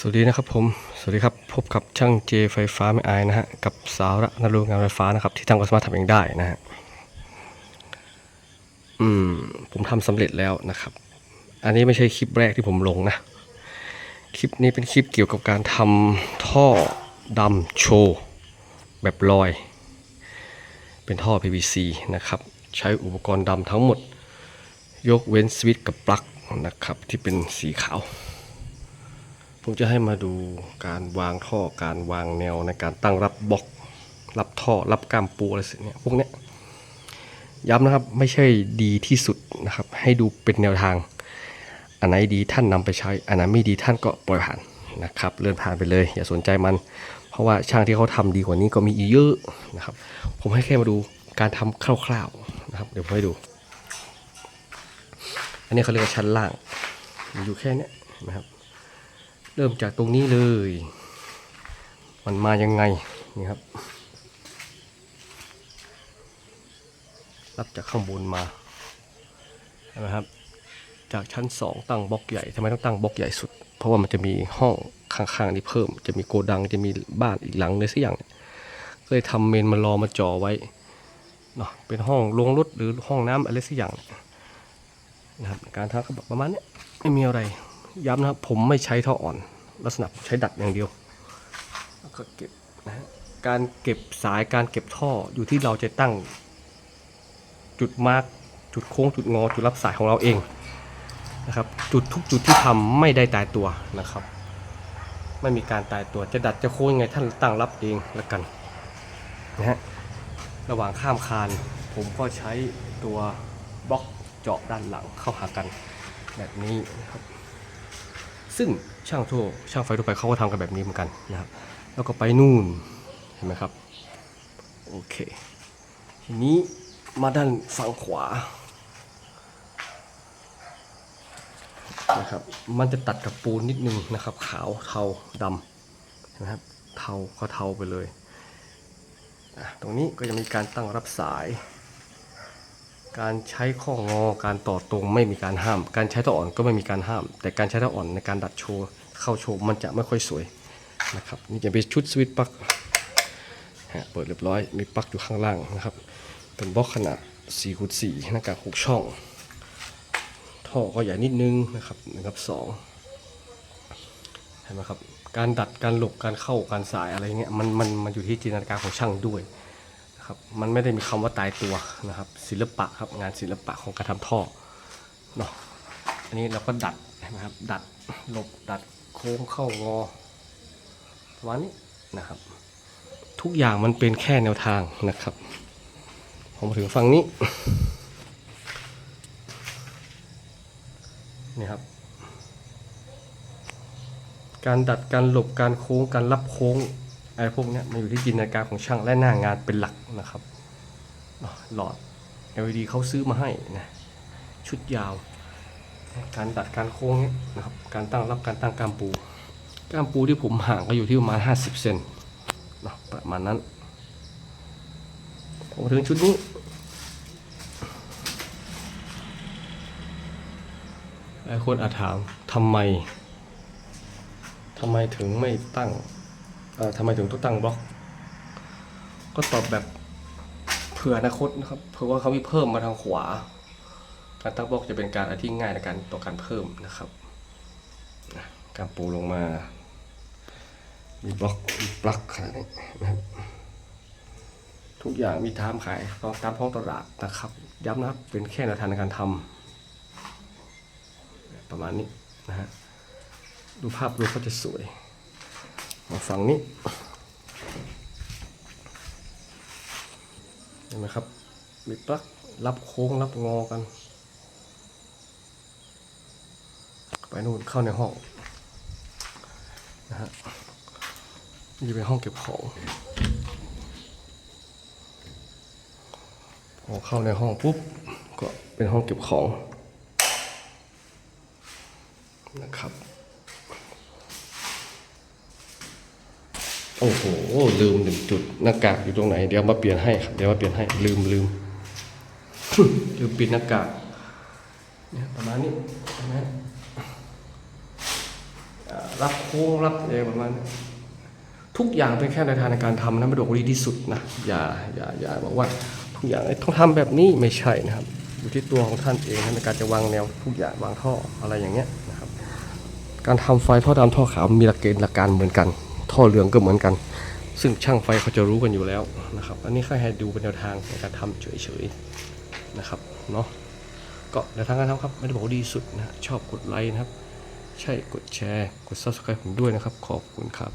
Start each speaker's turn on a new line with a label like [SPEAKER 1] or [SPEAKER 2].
[SPEAKER 1] สวัสดีนะครับผม สวัสดีครับ พบกับช่างเจไฟฟ้าไม่อายนะฮะ กับสาวระนรูงานไฟฟ้านะครับ ที่ทางก็สามารถทำเองได้นะฮะ อืม ผมทำสำเร็จแล้วนะครับ อันนี้ไม่ใช่คลิปแรกที่ผมลงนะ คลิปนี้เป็นคลิปเกี่ยวกับการทำท่อดำโชว์แบบลอย เป็นท่อ PVC นะครับ ใช้อุปกรณ์ดำทั้งหมด ยกเว้นสวิตช์กับปลั๊กนะครับ ที่เป็นสีขาว ผมจะให้มาดูการวางท่อการวางแนวในการตั้งรับบล็อก รับท่อรับก้ามปูอะไรสิเนี้ยพวกเนี้ยย้ำนะครับไม่ใช่ดีที่สุดนะครับ ให้ดูเป็นแนวทาง อันไหนดีท่านนำไปใช้ อันไหนไม่ดีท่านก็ปล่อยผ่านนะครับเลื่อนผ่านไปเลย อย่าสนใจมัน เพราะว่าช่างที่เขาทำดีกว่านี้ก็มีอีกเยอะนะครับ ผมให้แค่มาดูการทำคร่าวๆนะครับ เดี๋ยวผมให้ดู อันนี้เขาเรียกว่าชั้นล่างอยู่แค่นี้นะครับ เริ่มจากตรงนี้เลย มันมายังไงนี่ครับ รับจากข้างบนมานไหมครับ จากชั้นสองตั้งบล็อกใหญ่ทำไมต้องตั้งบล็อกใหญ่สุด เพราะว่ามันจะมีห้องข้างๆนี้เพิ่ม จะมีโกดังจะมีบ้านอีกหลังเลยสักอย่างเนี่ยก็เลยทำเมนมารอมาจ่อไว้เนาะเป็นห้องลงรถหรือห้องน้ำอะไรสักอย่างนะครับการทำก็แบประมาณนี้ไม่มีอะไร ย้ำนะครับผมไม่ใช้ท่ออ่อน ลักษณะผมใช้ดัดอย่างเดียวแล้วก็เก็บนะการเก็บสายการเก็บท่ออยู่ที่เราจะตั้ง จุดมาร์กจุดโค้งจุดงอจุดรับสายของเราเองนะครับ จุดทุกจุดที่ทำไม่ได้ตายตัวนะครับ ไม่มีการตายตัวจะดัดจะโค้งยังไงท่านตั้งรับเองละกันนะฮะระหว่างข้ามคานผมก็ใช้ตัวบล็อกเจาะด้านหลังเข้าหากันแบบนี้นะครับ ซึ่งช่างทั่วช่างไฟทั่วไปเขาก็ทำกันแบบนี้เหมือนกันนะครับแล้วก็ไปนู่นเห็นไหมครับโอเคทีนี้มาด้านฝั่งขวานะครับมันจะตัดกับปูนนิดนึงนะครับ ขาวเทาดำเห็นะครับเทาก็เทาไปเลย ตรงนี้ก็จะมีการตั้งรับสาย การใช้ข้องอการต่อตรงไม่มีการห้าม การใช้ท่ออ่อนก็ไม่มีการห้าม แต่การใช้ท่ออ่อนในการดัดโชว์เข้าโชว์มันจะไม่ค่อยสวยนะครับนี่จะเป็นชุดสวิตช์ปลั๊กเปิดเรียบร้อยมีปลั๊กอยู่ข้างล่างนะครับ เป็นบล็อกขนาด4คูณ4หน้ากาก6ช่อง ท่อก็ใหญ่นิดนึงนะครับหนะครับสองเห็นไหมครับการดัดการหลบการเข้าการสายอะไรเงี้ยมันมันมันอยู่ที่จินตนาการของช่างด้วย นะครับ มันไม่ได้มีคำว่าตายตัวนะครับ ศิลปะครับงานศิลปะของการทำท่อเนาะอันนี้เราก็ดัดนะครับ ดัดหลบดัดโค้งเข้างอประมาณนี้นะครับ ทุกอย่างมันเป็นแค่แนวทางนะครับผมถึงฝั่งนี้นี่ครับ การดัดการหลบการโค้งการรับโค้ง ไรพวกนี้มันอยู่ที่จินตนาการของช่างและหน้างานเป็นหลักนะครับหลอด LED เขาซื้อมาให้นะชุดยาว การดัดการโค้งนี้นะครับการตั้งรับการตั้งก้ามปูก้ามปูที่ผมห่างก็อยู่ที่ประมาณ 50 เซนนะประมาณนั้นผมถึงชุดนี้หลายคนอาจถามทำไมทำไมถึงไม่ตั้ง ทำไมถึงต้องตั้งบล็อก ก็ตอบแบบเผื่ออนาคตนะครับเผื่อว่าเขามีเพิ่มมาทางขวา การตั้งบล็อกจะเป็นการอธิง่ายในการต่อการเพิ่มนะครับการปูลงมา มีบล็อกมีปลั๊กขนาดนี้นะครับทุกอย่างมีทามขายตามท้องตลาดนะครับ ย้ำนะครับเป็นแค่แนวทางในการทำประมาณนี้นะฮะดูภาพรวมก็จะสวย มาฝั่งนี้เห็นไหมครับ มีปลั๊กรับโค้งรับงอกัน ไปนู่นเข้าในห้องนะฮะนี่เป็นห้องเก็บของพอเข้าในห้องปุ๊บ ก็เป็นห้องเก็บของนะครับ โอ้โหลืมหนึ่งจุดหน้ากากอยู่ตรงไหน เดี๋ยวมาเปลี่ยนให้ครับเดี๋ยวมาเปลี่ยนให้ลืมลืมลืมปิดหน้ากากเนี่ยประมาณนี้นะรับโค้งรับอะไรประมาณนี้ทุกอย่างเป็นแค่แนวทางในการทำนะไม่ดกดีที่สุดนะอย่าอย่าอย่าบอกว่าทุกอย่างต้องทำแบบนี้ไม่ใช่นะครับ อยู่ที่ตัวของท่านเองนะในการจะวางแนวทุกอย่างวางท่ออะไรอย่างเงี้ยนะครับ การทำไฟท่อดำท่อขาวมีหลักเกณฑ์หลักการเหมือนกัน ท่อเหลืองก็เหมือนกัน ซึ่งช่างไฟเขาจะรู้กันอยู่แล้วนะครับ อันนี้แค่ให้ดูเป็นแนวทางในการทำเฉยๆนะครับเนาะก็แนวทางการทำครับไม่ได้บอกว่าดีสุดนะชอบกดไลค์นะครับ ใช่กดแชร์ กด subscribe ผมด้วยนะครับ ขอบคุณครับ